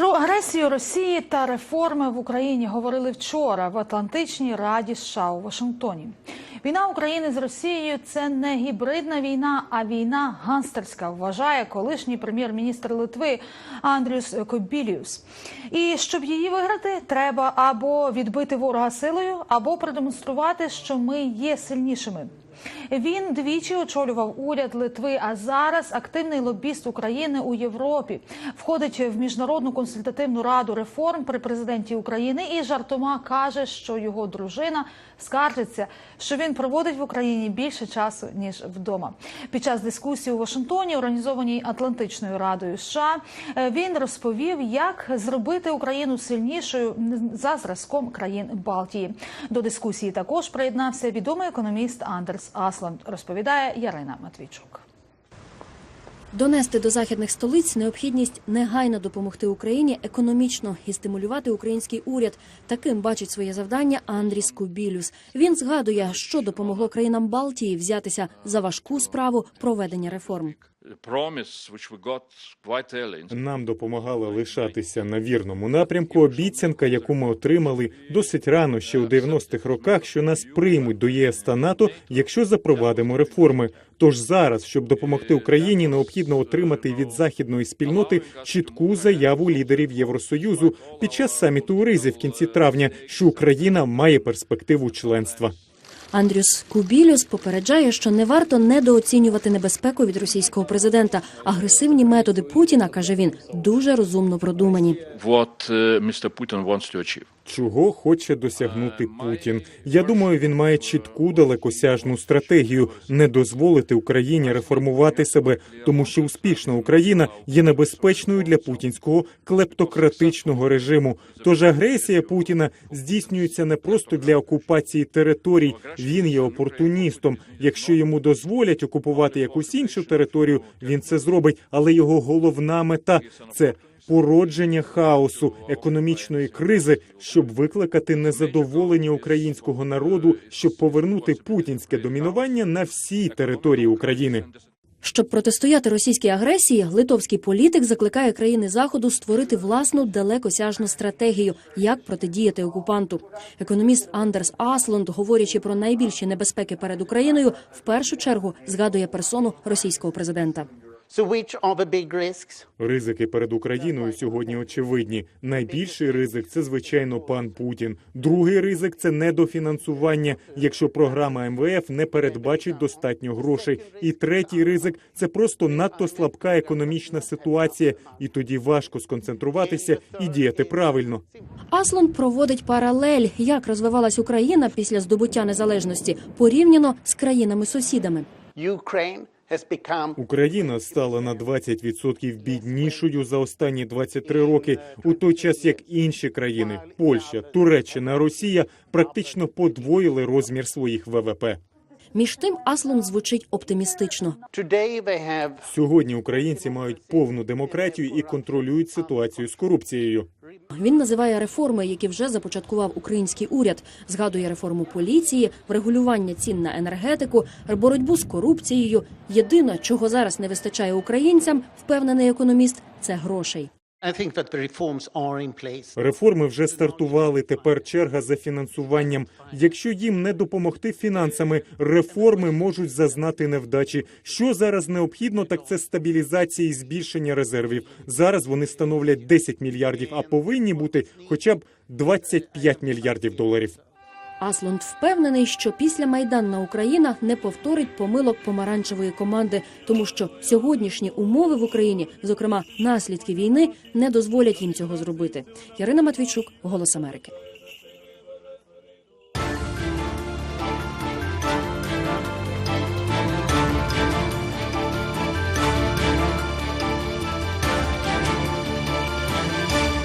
Про агресію Росії та реформи в Україні говорили вчора в Атлантичній Раді США у Вашингтоні. Війна України з Росією це не гібридна війна, а війна ганстерська, вважає колишній прем'єр-міністр Литви Андрюс Кобіліус. І щоб її виграти, треба або відбити ворога силою, або продемонструвати, що ми є сильнішими. Він двічі очолював уряд Литви, а зараз активний лобіст України у Європі. Входить в міжнародну консультативну раду реформ при президенті України і жартома каже, що його дружина скаржиться, що він проводить в Україні більше часу ніж вдома. Під час дискусії у Вашингтоні, організованій Атлантичною радою США, е, він розповів, як зробити Україну сильнішою за зразком країн Балтії. До дискусії також приєднався відомий економіст Андерс Асланд. Розповідає Ярина Матвійчук. Донести до західних столиць необхідність негайно допомогти Україні економічно і стимулювати український уряд. Таким бачить своє завдання Андріс Кубілюс. Він згадує, що допомогло країнам Балтії взятися за важку справу проведення реформ. Нам допомагала лишатися на вірному напрямку обіцянка, яку ми отримали досить рано ще у 90-х роках, що нас приймуть до ЄС та НАТО, якщо запровадимо реформи. Тож зараз, щоб допомогти Україні, необхідно отримати від західної спільноти чітку заяву лідерів Євросоюзу під час саміту у Ризі в кінці травня, що Україна має перспективу членства. Андрюс Кубілюс попереджає, що не варто недооцінювати небезпеку від російського президента. Агресивні методи Путіна каже він дуже розумно продумані. What uh, Mr. Putin wants to achieve. Чого хоче досягнути Путін? Я думаю, він має чітку далекосяжну стратегію не дозволити Україні реформувати себе, тому що успішна Україна є небезпечною для путінського клептократичного режиму. Тож агресія Путіна здійснюється не просто для окупації територій. Він є опортуністом. Якщо йому дозволять окупувати якусь іншу територію, він це зробить. Але його головна мета це породження хаосу, економічної кризи, щоб викликати незадоволення українського народу, щоб повернути путінське домінування на всій території України. Щоб протистояти російській агресії, литовський політик закликає країни заходу створити власну далекосяжну стратегію, як протидіяти окупанту. Економіст Андерс Аслонд, говорячи про найбільші небезпеки перед Україною, в першу чергу згадує персону російського президента. So which are the big risks? Ризики перед Україною сьогодні очевидні. Найбільший ризик це звичайно пан Путін. Другий ризик це недофінансування, якщо програма МВФ не передбачить достатньо грошей. І третій ризик це просто надто слабка економічна ситуація, і тоді важко сконцентруватися і діяти правильно. Аслонд проводить паралель, як розвивалась Україна після здобуття незалежності, порівняно з країнами-сусідами. Ukraine Україна стала на 20% біднішою за останні 23 роки, у той час як інші країни Польща, Туреччина, Росія практично подвоїли розмір своїх ВВП. Між тим Аслонд звучить оптимістично. Сьогодні українці мають повну демократію і контролюють ситуацію з корупцією. Він називає реформи, які вже започаткував український уряд. Згадує реформу поліції, врегулювання цін на енергетику, боротьбу з корупцією. Єдине, чого зараз не вистачає українцям, впевнений економіст, це грошей. Реформи вже стартували. Тепер черга за фінансуванням. Якщо їм не допомогти фінансами, реформи можуть зазнати невдачі. Що зараз необхідно, так це стабілізація і збільшення резервів. Зараз вони становлять 10 мільярдів, а повинні бути хоча б 25 мільярдів доларів. Аслонд впевнений, що після майданна Україна не повторить помилок помаранчевої команди, тому що сьогоднішні умови в Україні, зокрема наслідки війни, не дозволять їм цього зробити. Ярина Матвійчук, Голос Америки.